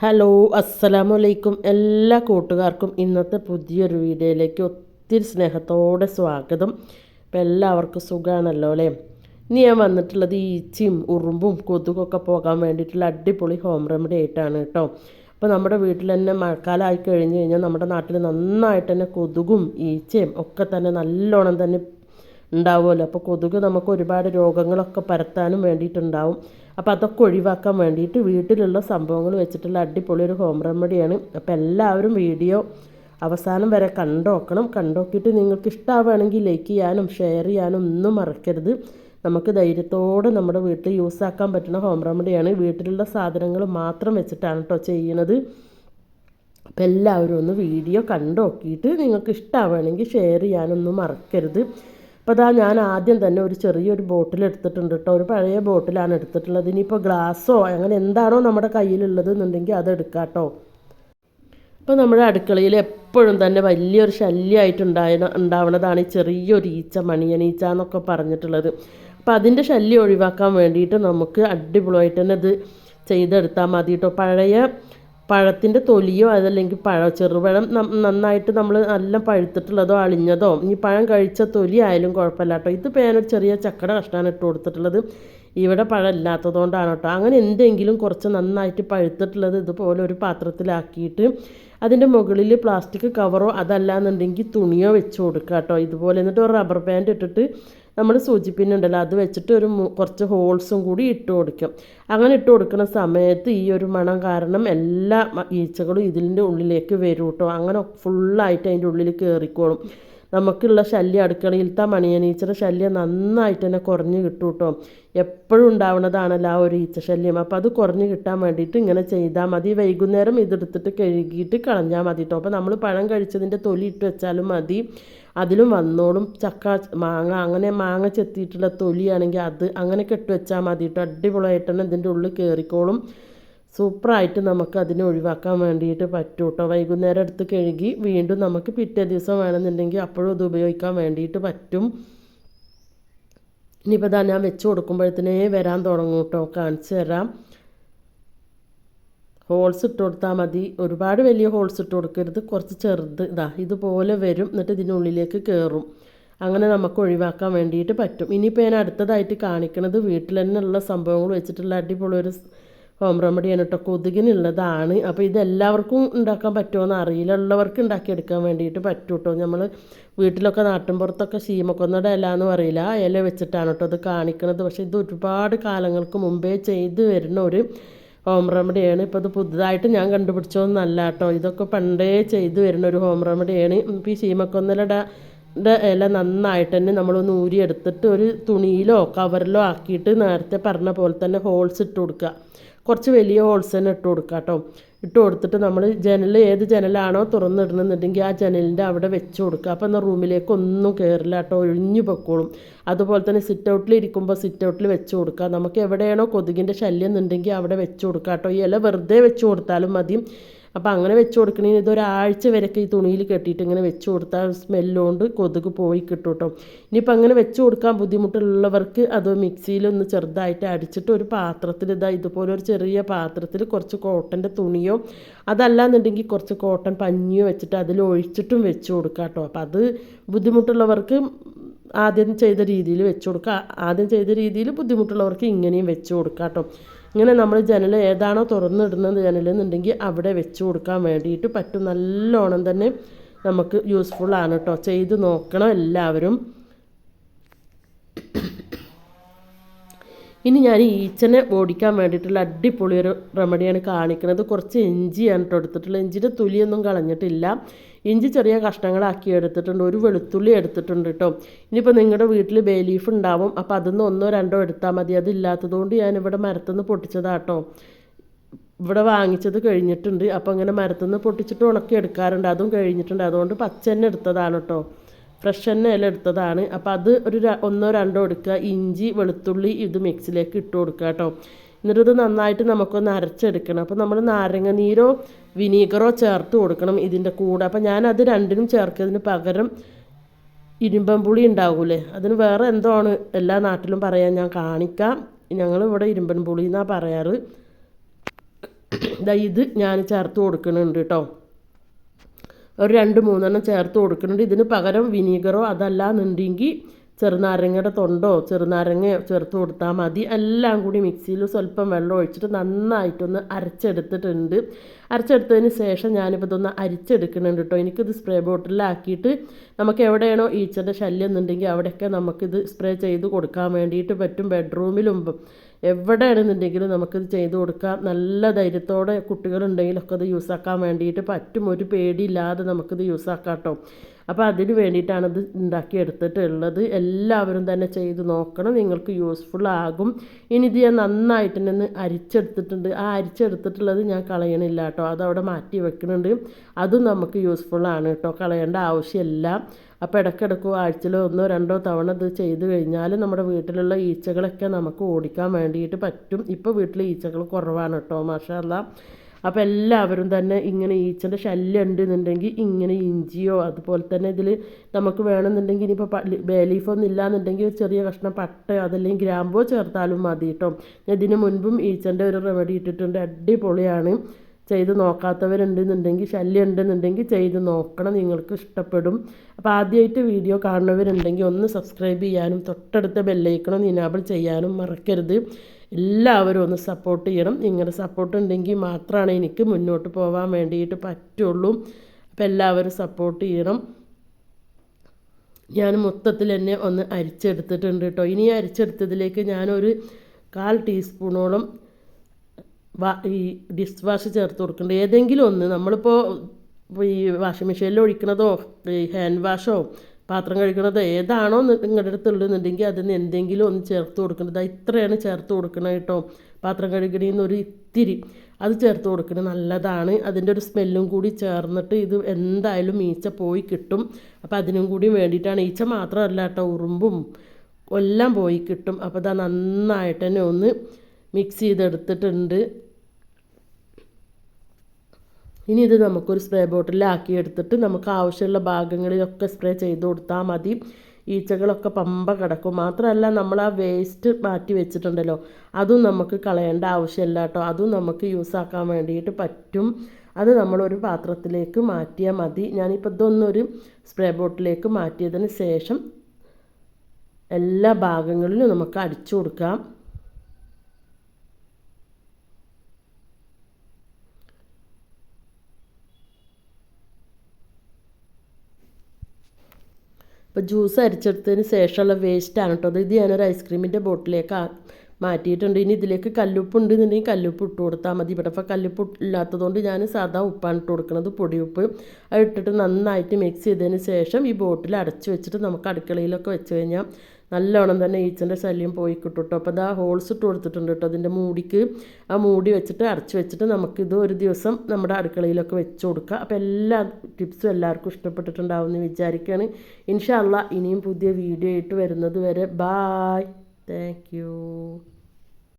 Hello അസ്സലാമു അലൈക്കും എല്ലാ കൂട്ടുകാർക്കും ഇന്നത്തെ പുതിയൊരു വീഡിയോയിലേക്ക് ഒത്തിരി സ്നേഹത്തോടെ സ്വാഗതം ഇപ്പം എല്ലാവർക്കും സുഖമാണല്ലോ അല്ലേ ഇനി ഞാൻ വന്നിട്ടുള്ളത് ഈച്ചയും ഉറുമ്പും കൊതുകൊക്കെ പോകാൻ വേണ്ടിയിട്ടുള്ള അടിപൊളി ഹോം റെമഡി ആയിട്ടാണ് കേട്ടോ അപ്പോൾ നമ്മുടെ വീട്ടിൽ തന്നെ മഴക്കാലമായി കഴിഞ്ഞ് കഴിഞ്ഞാൽ നമ്മുടെ നാട്ടിൽ നന്നായിട്ട് തന്നെ കൊതുകും ഈച്ചയും ഒക്കെ തന്നെ നല്ലോണം തന്നെ ഉണ്ടാവുമല്ലോ അപ്പോൾ കൊതുക് നമുക്ക് ഒരുപാട് രോഗങ്ങളൊക്കെ പരത്താനും വേണ്ടിയിട്ടുണ്ടാവും. അപ്പോൾ അതൊക്കെ ഒഴിവാക്കാൻ വേണ്ടിയിട്ട് വീട്ടിലുള്ള സംഭവങ്ങൾ വെച്ചിട്ടുള്ള അടിപൊളി ഒരു ഹോം റെമഡിയാണ് അപ്പോൾ എല്ലാവരും വീഡിയോ അവസാനം വരെ കണ്ടോക്കണം. കണ്ടോക്കിയിട്ട് നിങ്ങൾക്ക് ഇഷ്ടമാവുകയാണെങ്കിൽ ലൈക്ക് ചെയ്യാനും ഷെയർ ചെയ്യാനും ഒന്നും മറക്കരുത്. നമുക്ക് ധൈര്യത്തോടെ നമ്മുടെ വീട്ടിൽ യൂസ് ആക്കാൻ പറ്റുന്ന ഹോം റെമഡിയാണ് വീട്ടിലുള്ള സാധനങ്ങൾ മാത്രം വെച്ചിട്ടാണ് കേട്ടോ ചെയ്യുന്നത്. അപ്പോൾ എല്ലാവരും ഒന്ന് വീഡിയോ കണ്ടോക്കിയിട്ട് നിങ്ങൾക്ക് ഇഷ്ടമാവുകയാണെങ്കിൽ ഷെയർ ചെയ്യാനൊന്നും മറക്കരുത്. അപ്പോൾ അതാ ഞാൻ ആദ്യം തന്നെ ഒരു ചെറിയൊരു ബോട്ടിൽ എടുത്തിട്ടുണ്ട് കേട്ടോ ഒരു പഴയ ബോട്ടിലാണ് എടുത്തിട്ടുള്ളത്. ഇനിയിപ്പോൾ ഗ്ലാസ്സോ അങ്ങനെ എന്താണോ നമ്മുടെ കയ്യിലുള്ളത് എന്നുണ്ടെങ്കിൽ അത് കേട്ടോ ഇപ്പോൾ നമ്മുടെ അടുക്കളയിൽ എപ്പോഴും തന്നെ വലിയൊരു ശല്യമായിട്ട് ഉണ്ടായ ഉണ്ടാവുന്നതാണ് ഈ ചെറിയൊരു ഈച്ച മണിയനീച്ച എന്നൊക്കെ പറഞ്ഞിട്ടുള്ളത്. അപ്പോൾ അതിന്റെ ശല്യം ഒഴിവാക്കാൻ വേണ്ടിയിട്ട് നമുക്ക് അടിപൊളിയായിട്ട് തന്നെ ഇത് ചെയ്തെടുത്താൽ മതി കേട്ടോ പഴയ പഴത്തിന്റെ തൊലിയോ അതല്ലെങ്കിൽ പഴ ചെറുപഴം നന്നായിട്ട് നമ്മൾ നല്ല പഴുത്തിട്ടുള്ളതോ അളിഞ്ഞതോ ഇനി പഴം കഴിച്ച തൊലി ആയാലും കുഴപ്പമില്ല കേട്ടോ. ഇത് ഞാനൊരു ചെറിയ ചക്കട കഷ്ണമാണ് ഇട്ട് കൊടുത്തിട്ടുള്ളത്. ഇവിടെ പഴം ഇല്ലാത്തതുകൊണ്ടാണ് കേട്ടോ. അങ്ങനെ എന്തെങ്കിലും കുറച്ച് നന്നായിട്ട് പഴുത്തിട്ടുള്ളത് ഇതുപോലെ ഒരു പാത്രത്തിലാക്കിയിട്ട് അതിന്റെ മുകളിൽ പ്ലാസ്റ്റിക് കവറോ അതല്ലാന്നുണ്ടെങ്കിൽ തുണിയോ വെച്ച് കൊടുക്കുക കേട്ടോ. ഇതുപോലെ എന്നിട്ട് ഒരു റബ്ബർ ബാൻഡ് ഇട്ടിട്ട് നമ്മൾ സൂചിപ്പിന്നുണ്ടല്ലോ അത് വെച്ചിട്ട് ഒരു കുറച്ച് ഹോൾസും കൂടി ഇട്ട് കൊടുക്കും. അങ്ങനെ ഇട്ട് കൊടുക്കുന്ന സമയത്ത് ഈ ഒരു മണം കാരണം എല്ലാ ഈച്ചകളും ഇതിന്റെ ഉള്ളിലേക്ക് വരും കേട്ടോ അങ്ങനെ ഫുള്ളായിട്ട് അതിന്റെ ഉള്ളിൽ കയറിക്കോളും നമുക്കുള്ള ശല്യം അടുക്കളയിലത്തെ മണിയനീച്ചയുടെ ശല്യം നന്നായിട്ട് തന്നെ കുറഞ്ഞ് കിട്ടും കേട്ടോ എപ്പോഴും ഉണ്ടാവുന്നതാണല്ലോ ആ ഒരു ഈച്ച ശല്യം. അപ്പോൾ അത് കുറഞ്ഞ് കിട്ടാൻ വേണ്ടിയിട്ട് ഇങ്ങനെ ചെയ്താൽ മതി. വൈകുന്നേരം ഇതെടുത്തിട്ട് കഴുകിയിട്ട് കളഞ്ഞാൽ മതി കേട്ടോ അപ്പോൾ നമ്മൾ പഴം കഴിച്ചതിന്റെ തൊലി ഇട്ട് വെച്ചാലും മതി. അതിലും വന്നോളും. ചക്ക മാങ്ങ അങ്ങനെ മാങ്ങ ചെത്തിയിട്ടുള്ള തൊലിയാണെങ്കിൽ അത് അങ്ങനെ കെട്ടി വെച്ചാൽ മതി കേട്ടോ അടിപൊളിയായിട്ട് തന്നെ ഇതിന്റെ ഉള്ളിൽ കയറിക്കോളും സൂപ്പറായിട്ട് നമുക്ക് അതിനെ ഒഴിവാക്കാൻ വേണ്ടിയിട്ട് പറ്റും കേട്ടോ വൈകുന്നേരം എടുത്ത് കഴുകി വീണ്ടും നമുക്ക് പിറ്റേ ദിവസം വേണമെന്നുണ്ടെങ്കിൽ അപ്പോഴും ഇത് ഉപയോഗിക്കാൻ വേണ്ടിയിട്ട് പറ്റും. ഇനിയിപ്പോൾ ഞാൻ വെച്ച് കൊടുക്കുമ്പോഴത്തേനേ വരാൻ തുടങ്ങും കേട്ടോ കാണിച്ചു തരാം. ഹോൾസ് ഇട്ട് കൊടുത്താൽ മതി. ഒരുപാട് വലിയ ഹോൾസ് ഇട്ട് കൊടുക്കരുത്. കുറച്ച് ചെറുത് ഇതാ ഇതുപോലെ വരും. എന്നിട്ട് ഇതിനുള്ളിലേക്ക് കയറും അങ്ങനെ നമുക്ക് ഒഴിവാക്കാൻ വേണ്ടിയിട്ട് പറ്റും. ഇനിയിപ്പോൾ ഞാൻ അടുത്തതായിട്ട് കാണിക്കുന്നത് വീട്ടിൽ തന്നെ ഉള്ള സംഭവങ്ങൾ വെച്ചിട്ടുള്ള അടിപൊളി ഒരു ഹോം റെമഡിയാണ് കേട്ടോ. കൊതുകിനുള്ളതാണ്. അപ്പോൾ ഇതെല്ലാവർക്കും ഉണ്ടാക്കാൻ പറ്റുമോ അറിയില്ല ഉള്ളവർക്ക് ഉണ്ടാക്കിയെടുക്കാൻ വേണ്ടിയിട്ട് പറ്റും കേട്ടോ. നമ്മൾ വീട്ടിലൊക്കെ നാട്ടിൻപുറത്തൊക്കെ ശീമക്കൊന്നയുടെ ഇല എന്ന് പറയില്ല. ഇല വെച്ചിട്ടാണ് കേട്ടോ അത് കാണിക്കുന്നത് പക്ഷേ ഇത് ഒരുപാട് കാലങ്ങൾക്ക് മുമ്പേ ചെയ്ത് വരുന്ന ഒരു ഹോം റെമഡിയാണ് ഇപ്പോൾ ഇത് പുതുതായിട്ട് ഞാൻ കണ്ടുപിടിച്ചതൊന്നല്ല കേട്ടോ. ഇതൊക്കെ പണ്ടേ ചെയ്തു വരുന്ന ഒരു ഹോം റെമഡിയാണ് ഇപ്പോൾ ഈ ശീമക്കൊന്നലട ഇല നന്നായിട്ട് തന്നെ നമ്മളൊന്ന് ഊരിയെടുത്തിട്ട് ഒരു തുണിയിലോ കവറിലോ ആക്കിയിട്ട് നേരത്തെ പറഞ്ഞ പോലെ തന്നെ ഹോൾസ് ഇട്ട് കൊടുക്കുക. കുറച്ച് വലിയ ഹോൾസ് തന്നെ ഇട്ട് കൊടുക്കുക കേട്ടോ. ഇട്ട് കൊടുത്തിട്ട് നമ്മൾ ജനൽ ഏത് ജനലാണോ തുറന്നിടണമെന്നുണ്ടെങ്കിൽ ആ ജനലിന്റെ അവിടെ വെച്ച് കൊടുക്കുക. അപ്പോൾ എന്നാൽ റൂമിലേക്ക് ഒന്നും കയറില്ല കേട്ടോ ഒഴിഞ്ഞു പൊക്കോളും. അതുപോലെ തന്നെ സിറ്റ് ഔട്ടിൽ ഇരിക്കുമ്പോൾ സിറ്റ് ഔട്ടിൽ വെച്ച് കൊടുക്കുക. നമുക്ക് എവിടെയാണോ കൊതുകിന്റെ ശല്യം എന്നുണ്ടെങ്കിൽ അവിടെ വെച്ച് കൊടുക്കുക കേട്ടോ. ഈ ഇല വെറുതെ വെച്ച് കൊടുത്താലും മതി. അപ്പോൾ അങ്ങനെ വെച്ച് കൊടുക്കണേന് ഇതൊരാഴ്ച വരെയൊക്കെ ഈ തുണിയിൽ കെട്ടിയിട്ട് ഇങ്ങനെ വെച്ച് കൊടുത്താൽ സ്മെല്ലുകൊണ്ട് കൊതുക് പോയി കിട്ടും കേട്ടോ ഇനിയിപ്പോൾ അങ്ങനെ വെച്ച് കൊടുക്കാൻ ബുദ്ധിമുട്ടുള്ളവർക്ക് അത് മിക്സിയിലൊന്ന് ചെറുതായിട്ട് അടിച്ചിട്ട് ഒരു പാത്രത്തിൽ ഇതാ ഇതുപോലെ ഒരു ചെറിയ പാത്രത്തിൽ കുറച്ച് കോട്ടന്റെ തുണിയോ അതല്ലാന്നുണ്ടെങ്കിൽ കുറച്ച് കോട്ടൺ പഞ്ഞിയോ വെച്ചിട്ട് അതിൽ ഒഴിച്ചിട്ടും വെച്ച് കൊടുക്കാം കേട്ടോ അപ്പോൾ അത് ബുദ്ധിമുട്ടുള്ളവർക്ക് ആദ്യം ചെയ്ത രീതിയിൽ വെച്ച് കൊടുക്കുക ആദ്യം ചെയ്ത രീതിയിൽ ബുദ്ധിമുട്ടുള്ളവർക്ക് ഇങ്ങനെയും വെച്ച് കൊടുക്കാം കേട്ടോ ഇങ്ങനെ നമ്മൾ ജനൽ ഏതാണോ തുറന്നിടുന്നത് ജനൽ എന്നുണ്ടെങ്കിൽ അവിടെ വെച്ച് കൊടുക്കാൻ വേണ്ടിയിട്ട് പറ്റും. നല്ലോണം തന്നെ നമുക്ക് യൂസ്ഫുൾ ആണ് കേട്ടോ ചെയ്ത് നോക്കണം എല്ലാവരും. ഇനി ഞാൻ ഈച്ചനെ ഓടിക്കാൻ വേണ്ടിയിട്ടുള്ള അടിപൊളി ഒരു റെമഡിയാണ് കാണിക്കുന്നത്. കുറച്ച് ഇഞ്ചിയാണ് കേട്ടോ എടുത്തിട്ടുള്ളത് ഇഞ്ചിയുടെ തുലിയൊന്നും കളഞ്ഞിട്ടില്ല. ഇഞ്ചി ചെറിയ കഷ്ണങ്ങളാക്കി എടുത്തിട്ടുണ്ട്. ഒരു വെളുത്തുള്ളി എടുത്തിട്ടുണ്ട് കേട്ടോ. ഇനിയിപ്പോൾ നിങ്ങളുടെ വീട്ടിൽ ബേ ലീഫ് ഉണ്ടാവും. അപ്പോൾ അതിൽ നിന്ന് ഒന്നോ രണ്ടോ എടുത്താൽ മതി. അതില്ലാത്തതുകൊണ്ട് ഞാനിവിടെ മരത്തുനിന്ന് പൊട്ടിച്ചതാട്ടോ ഇവിടെ വാങ്ങിച്ചത് കഴിഞ്ഞിട്ടുണ്ട്. അപ്പോൾ ഇങ്ങനെ മരത്തുനിന്ന് പൊട്ടിച്ചിട്ട് ഉണക്കി എടുക്കാറുണ്ട്. അതും കഴിഞ്ഞിട്ടുണ്ട്. അതുകൊണ്ട് പച്ച തന്നെ എടുത്തതാണ് കേട്ടോ. ഫ്രഷ് തന്നെ ഇല എടുത്തതാണ്. അപ്പോൾ അത് ഒരു ഒന്നോ രണ്ടോ എടുക്കുക. ഇഞ്ചി വെളുത്തുള്ളി ഇത് മിക്സിലേക്ക് ഇട്ട് കൊടുക്കുക കേട്ടോ. എന്നിട്ടത് നന്നായിട്ട് നമുക്കൊന്ന് അരച്ചെടുക്കണം. അപ്പോൾ നമ്മൾ നാരങ്ങ നീരോ വിനീഗറോ ചേർത്ത് കൊടുക്കണം ഇതിന്റെ കൂടെ. അപ്പോൾ അത് രണ്ടിനും ചേർക്കുന്നതിന് പകരം ഇരുമ്പം പുളി ഉണ്ടാകൂലേ അതിന് വേറെ എന്തോ ആണ് എല്ലാ നാട്ടിലും പറയാൻ ഞാൻ കാണിക്കാം. ഞങ്ങൾ ഇവിടെ ഇരുമ്പൻ പുളി എന്നാണ് പറയാറ് ഇത് ഞാൻ ചേർത്ത് കൊടുക്കുന്നുണ്ട് കേട്ടോ. ഒരു രണ്ട് മൂന്നെണ്ണം ചേർത്ത് കൊടുക്കുന്നുണ്ട്. ഇതിന് പകരം വിനീഗറോ അതല്ലാന്നുണ്ടെങ്കിൽ ചെറുനാരങ്ങയുടെ തൊണ്ടോ ചെറുനാരങ്ങയോ ചേർത്ത് കൊടുത്താൽ മതി. എല്ലാം കൂടി മിക്സിയിൽ സ്വല്പം വെള്ളം ഒഴിച്ചിട്ട് നന്നായിട്ടൊന്ന് അരച്ചെടുത്തിട്ടുണ്ട്. അരച്ചെടുത്തതിന് ശേഷം ഞാനിപ്പോൾ ഇതൊന്ന് അരിച്ചെടുക്കുന്നുണ്ട് കേട്ടോ. എനിക്കിത് സ്പ്രേ ബോട്ടിലാക്കിയിട്ട് നമുക്ക് എവിടെയാണോ ഈച്ചന്റെ ശല്യം എന്നുണ്ടെങ്കിൽ അവിടെയൊക്കെ നമുക്കിത് സ്പ്രേ ചെയ്ത് കൊടുക്കാൻ വേണ്ടിയിട്ട് പറ്റും. ബെഡ്റൂമിലും എവിടെയാണെന്നുണ്ടെങ്കിലും നമുക്കിത് ചെയ്ത് കൊടുക്കാം. നല്ല ധൈര്യത്തോടെ കുട്ടികളുണ്ടെങ്കിലൊക്കെ അത് യൂസാക്കാൻ വേണ്ടിയിട്ട് പറ്റും. ഒരു പേടിയില്ലാതെ നമുക്കിത് യൂസാക്കാം കേട്ടോ. അപ്പോൾ അതിന് വേണ്ടിയിട്ടാണ് ഇത് ഉണ്ടാക്കി എടുത്തിട്ടുള്ളത്. എല്ലാവരും തന്നെ ചെയ്ത് നോക്കണം. നിങ്ങൾക്ക് യൂസ്ഫുൾ ആകും. ഇനി ഇത് ഞാൻ നന്നായിട്ട് തന്നെ അരിച്ചെടുത്തിട്ടുണ്ട്. ആ അരിച്ചെടുത്തിട്ടുള്ളത് ഞാൻ കളയണില്ല കേട്ടോ. അതവിടെ മാറ്റി വെക്കുന്നുണ്ട്. അതും നമുക്ക് യൂസ്ഫുള്ളാണ് കേട്ടോ. കളയേണ്ട ആവശ്യമില്ല. അപ്പോൾ ഇടയ്ക്കിടയ്ക്ക് ആഴ്ചയിലോ ഒന്നോ രണ്ടോ തവണ ഇത് ചെയ്ത് കഴിഞ്ഞാൽ നമ്മുടെ വീട്ടിലുള്ള ഈച്ചകളൊക്കെ നമുക്ക് ഓടിക്കാൻ വേണ്ടിയിട്ട് പറ്റും. ഇപ്പോൾ വീട്ടിൽ ഈച്ചകൾ കുറവാണ് കേട്ടോ മാഷാല്ല. അപ്പോൾ എല്ലാവരും തന്നെ ഇങ്ങനെ ഈച്ചന്റെ ശല്യം ഉണ്ടെന്നുണ്ടെങ്കിൽ ഇങ്ങനെ ഇഞ്ചിയോ അതുപോലെ തന്നെ ഇതിൽ നമുക്ക് വേണമെന്നുണ്ടെങ്കിൽ ഇനിയിപ്പോൾ ബേലീഫൊന്നും ഇല്ലാന്നുണ്ടെങ്കിൽ ഒരു ചെറിയ കഷ്ണം പട്ട അതല്ലെങ്കിൽ ഗ്രാമ്പോ ചേർത്താലും മതി കേട്ടോ. ഇതിന് മുൻപും ഈച്ചന്റെ ഒരു റെമഡി ഇട്ടിട്ടുണ്ട്. അടിപൊളിയാണ്. ചെയ്ത് നോക്കാത്തവരുണ്ടെന്നുണ്ടെങ്കിൽ ശല്യം ഉണ്ടെന്നുണ്ടെങ്കിൽ ചെയ്ത് നോക്കണം. നിങ്ങൾക്ക് ഇഷ്ടപ്പെടും. അപ്പോൾ ആദ്യമായിട്ട് വീഡിയോ കാണുന്നവരുണ്ടെങ്കിൽ ഒന്ന് സബ്സ്ക്രൈബ് ചെയ്യാനും തൊട്ടടുത്ത ബെല്ലൈക്കണം ഇനാബിൾ ചെയ്യാനും മറക്കരുത്. എല്ലാവരും ഒന്ന് സപ്പോർട്ട് ചെയ്യണം. നിങ്ങളുടെ സപ്പോർട്ട് ഉണ്ടെങ്കിൽ മാത്രമാണ് എനിക്ക് മുന്നോട്ട് പോകാൻ വേണ്ടിയിട്ട് പറ്റുള്ളൂ. അപ്പോൾ എല്ലാവരും സപ്പോർട്ട് ചെയ്യണം. ഞാൻ മൊത്തത്തിൽ തന്നെ ഒന്ന് അരിച്ചെടുത്തിട്ടുണ്ട് കേട്ടോ. ഇനി അരിച്ചെടുത്തതിലേക്ക് ഞാനൊരു കാൽ ടീസ്പൂണോളം ഈ ഡിഷ് വാഷ് ചേർത്ത് കൊടുക്കേണ്ടത്. ഏതെങ്കിലും ഒന്ന് നമ്മളിപ്പോൾ ഈ വാഷിംഗ് മെഷീനിൽ ഒഴിക്കണതോ ഈ ഹാൻഡ് വാഷോ പാത്രം കഴുകണതോ ഏതാണോ നിങ്ങളുടെ അടുത്തുള്ളതെന്നുണ്ടെങ്കിൽ അതിന് എന്തെങ്കിലും ഒന്ന് ചേർത്ത് കൊടുക്കേണ്ടത്. ഇത്രയാണ് ചേർത്ത് കൊടുക്കണം കേട്ടോ. പാത്രം കഴുകണിന്ന് ഒരു ഇത്തിരി അത് ചേർത്ത് കൊടുക്കുന്നത് നല്ലതാണ്. അതിന്റെ ഒരു സ്മെല്ലും കൂടി ചേർന്നിട്ട് ഇത് എന്തായാലും ഈച്ച പോയി കിട്ടും. അപ്പോൾ അതിനും കൂടി വേണ്ടിയിട്ടാണ്. ഈച്ച മാത്രമല്ല കേട്ടോ ഉറുമ്പും എല്ലാം പോയി കിട്ടും. അപ്പോൾ അത് നന്നായിട്ട് തന്നെ ഒന്ന് മിക്സ് ചെയ്തെടുത്തിട്ടുണ്ട്. ഇനി ഇത് നമുക്കൊരു സ്പ്രേ ബോട്ടിലാക്കി എടുത്തിട്ട് നമുക്ക് ആവശ്യമുള്ള ഭാഗങ്ങളിലൊക്കെ സ്പ്രേ ചെയ്ത് കൊടുത്താൽ മതി. ഈച്ചകളൊക്കെ പമ്പ കിടക്കും. മാത്രമല്ല നമ്മൾ ആ വേസ്റ്റ് മാറ്റി വെച്ചിട്ടുണ്ടല്ലോ. അതും നമുക്ക് കളയേണ്ട ആവശ്യമില്ല കേട്ടോ. അതും നമുക്ക് യൂസ് ആക്കാൻ വേണ്ടിയിട്ട് പറ്റും. അത് നമ്മളൊരു പാത്രത്തിലേക്ക് മാറ്റിയാൽ മതി. ഞാനിപ്പോൾ ഇതൊന്നൊരു സ്പ്രേ ബോട്ടിലേക്ക് മാറ്റിയതിന് ശേഷം എല്ലാ ഭാഗങ്ങളിലും നമുക്ക് അടിച്ചു കൊടുക്കാം. അപ്പോൾ ജ്യൂസ് അരിച്ചെടുത്തതിന് ശേഷമുള്ള വേസ്റ്റാണ് കേട്ടോ. ഇത് ഞാനൊരു ഐസ്ക്രീമിന്റെ ബോട്ടിലേക്ക് മാറ്റിയിട്ടുണ്ട്. ഇനി ഇതിലേക്ക് കല്ലുപ്പ് ഉണ്ടെന്നുണ്ടെങ്കിൽ കല്ലുപ്പ് ഇട്ട് കൊടുത്താൽ മതി. ഇവിടെ ഇപ്പോൾ കല്ലുപ്പ് ഇല്ലാത്തതുകൊണ്ട് ഞാൻ സാധാ ഉപ്പാണ് ഇട്ട് കൊടുക്കുന്നത് പൊടിയുപ്പ് അത് ഇട്ടിട്ട് നന്നായിട്ട് മിക്സ് ചെയ്തതിന് ശേഷം ഈ ബോട്ടിൽ അടച്ചു വെച്ചിട്ട് നമുക്ക് അടുക്കളയിലൊക്കെ വെച്ച് കഴിഞ്ഞാൽ നല്ലോണം തന്നെ ഈച്ചന്റെ ശല്യം പോയി കിട്ടും കേട്ടോ. അപ്പോൾ ഇതാ ഹോൾസ് ഇട്ട് കൊടുത്തിട്ടുണ്ട് കേട്ടോ. അതിന്റെ മൂടിക്ക് ആ മൂടി വെച്ചിട്ട് അടച്ച് വെച്ചിട്ട് നമുക്കിത് ഒരു ദിവസം നമ്മുടെ അടുക്കളയിലൊക്കെ വെച്ച് കൊടുക്കുക അപ്പോൾ എല്ലാ ടിപ്സും എല്ലാവർക്കും ഇഷ്ടപ്പെട്ടിട്ടുണ്ടാവുമെന്ന് വിചാരിക്കുകയാണ്. ഇൻഷാല്ല ഇനിയും പുതിയ വീഡിയോ ആയിട്ട് വരുന്നത് വരെ. Bye thank